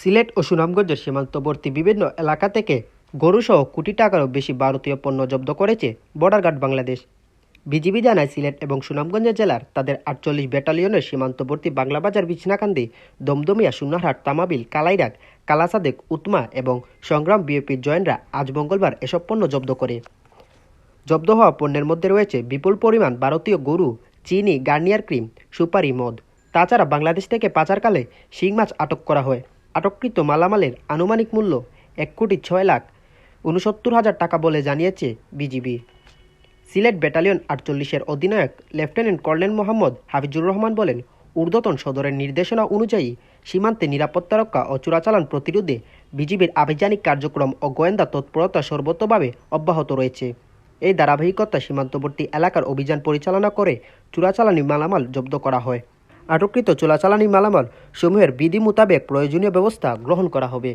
সিলেট ও সুনামগঞ্জের সীমান্তবর্তী বিভিন্ন এলাকা থেকে গরুসহ কোটি টাকারও বেশি ভারতীয় পণ্য জব্দ করেছে বর্ডার গার্ড বাংলাদেশ। বিজিবি জানায়, সিলেট এবং সুনামগঞ্জ জেলার তাদের আটচল্লিশ ব্যাটালিয়নের সীমান্তবর্তী বাংলাবাজার বিছনাকান্দি, দমদমিয়া, সুনারহাট, তামাবিল কালাইরাগ কালাসাদেক, উতমা এবং সংগ্রাম বিএপির জয়েনরা আজ মঙ্গলবার এসব পণ্য জব্দ করে। জব্দ হওয়া পণ্যের মধ্যে রয়েছে বিপুল পরিমাণ ভারতীয় গরু, চিনি, গার্নিয়ার ক্রিম, সুপারি মদ। তাছাড়া বাংলাদেশ থেকে পাচারকালে শিং মাছ আটক করা হয়। আটককৃত মালামালের আনুমানিক মূল্য এক কোটি ছয় লাখ উনসত্তর হাজার টাকা বলে জানিয়েছে বিজিবি। সিলেট ব্যাটালিয়ন আটচল্লিশের অধিনায়ক লেফটেন্যান্ট কর্নেল মোহাম্মদ হাফিজুর রহমান বলেন, ঊর্ধ্বতন সদরের নির্দেশনা অনুযায়ী সীমান্তে নিরাপত্তা রক্ষা ও চোরাচালান প্রতিরোধে বিজিবির আভিযানিক কার্যক্রম ও গোয়েন্দা তৎপরতা সর্বতভাবে অব্যাহত রয়েছে। এই ধারাবাহিকতা সীমান্তবর্তী এলাকার অভিযান পরিচালনা করে চোরাচালানি মালামাল জব্দ করা হয়। আটককৃত চোলাচালানি মালামাল সমূহের বিধি মোতাবেক প্রয়োজনীয় ব্যবস্থা গ্রহণ করা হবে।